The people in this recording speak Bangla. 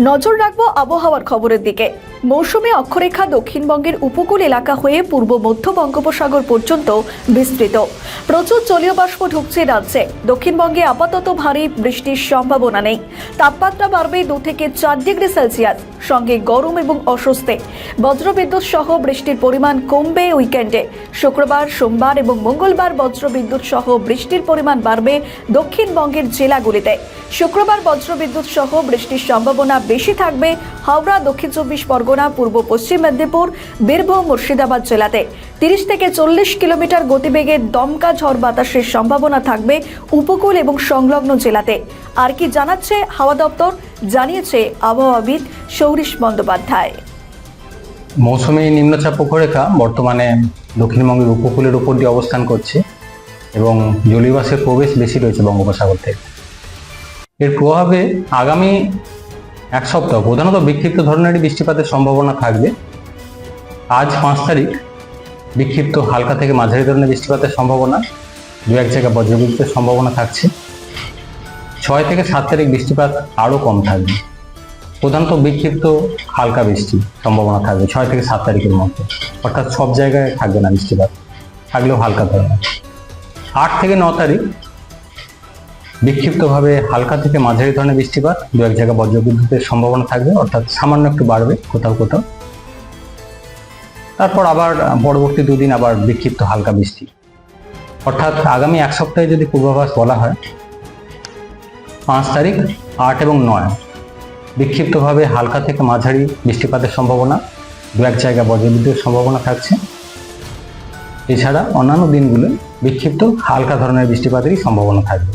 নজর রাখব আবহাওয়ার খবরের দিকে। মৌসুমী অক্ষরেখা দক্ষিণবঙ্গের উপকূল এলাকা হয়ে পূর্ব মধ্য বঙ্গোপসাগর পর্যন্ত বিস্তৃত। প্রচুর জলীয় বাষ্প ঢুকছে রাজ্যে। দক্ষিণবঙ্গে আপাতত ভারী বৃষ্টির সম্ভাবনা নেই। তাপমাত্রা বাড়বে দু থেকে চার ডিগ্রি সেলসিয়াস। সঙ্গে গরম এবং অস্বস্তি। বজ্রবিদ্যুৎ সহ বৃষ্টির পরিমাণ কমবে উইকেন্ডে। শুক্রবার, সোমবার এবং মঙ্গলবার বজ্রবিদ্যুৎ সহ বৃষ্টির পরিমাণ বাড়বে দক্ষিণবঙ্গের জেলাগুলিতে। শুক্রবার বজ্রবিদ্যুৎ সহ বৃষ্টির সম্ভাবনা বেশি থাকবে হাওড়া, দক্ষিণ চব্বিশ পরগনা পূর্ব পশ্চিম মেদিনীপুর, বীরভূম, মুর্শিদাবাদ জেলাতে। তিরিশ থেকে চল্লিশ কিলোমিটার গতিবেগে দমকা ঝড় বাতাসের সম্ভাবনা থাকবে উপকূল এবং সংলগ্ন জেলাতে। আর কি জানাচ্ছে হাওয়া দপ্তর? জানিয়েছে আবহাওয়াবিদ সৌরিশ বন্দ্যোপাধ্যায়। মৌসুমী নিম্নচাপ অক্ষরেখা বর্তমানে দক্ষিণবঙ্গের উপকূলের উপর দিয়ে অবস্থান করছে এবং জলীয়বাষ্পের প্রবেশ বেশি রয়েছে বঙ্গোপসাগর থেকে। এর প্রভাবে আগামী এক সপ্তাহ। প্রধানত বিক্ষিপ্ত ধরনেরই বৃষ্টিপাতের সম্ভাবনা থাকবে। আজ পাঁচ তারিখ, বিক্ষিপ্ত হালকা থেকে মাঝারি ধরনের বৃষ্টিপাতের সম্ভাবনা। দু এক জায়গায় বজ্রবিদ্যুতের সম্ভাবনা থাকছে। ছয় থেকে সাত তারিখ বৃষ্টিপাত আরও কম থাকবে। প্রধানত বিক্ষিপ্ত হালকা বৃষ্টি সম্ভাবনা থাকবে ছয় থেকে সাত তারিখের মধ্যে। অর্থাৎ সব জায়গায় থাকবে না বৃষ্টিপাত, থাকলেও হালকা ধরনের। আট থেকে ন তারিখ বিক্ষিপ্তভাবে হালকা থেকে মাঝারি ধরনের বৃষ্টিপাত, দু এক জায়গায় বজ্রবিদ্যুতের সম্ভাবনা থাকবে, অর্থাৎ সামান্য একটু বাড়বে কোথাও কোথাও। তারপর আবার পরবর্তী দুদিন আবার বিক্ষিপ্ত হালকা বৃষ্টি। অর্থাৎ আগামী এক সপ্তাহে যদি পূর্বাভাস বলা হয়, পাঁচ তারিখ, আট এবং নয়, বিক্ষিপ্তভাবে হালকা থেকে মাঝারি বৃষ্টিপাতের সম্ভাবনা, দু এক জায়গায় বজ্রবিদ্যুতের সম্ভাবনা থাকছে। এছাড়া অন্যান্য দিনগুলো বিক্ষিপ্ত হালকা ধরনের বৃষ্টিপাতেরই সম্ভাবনা থাকবে।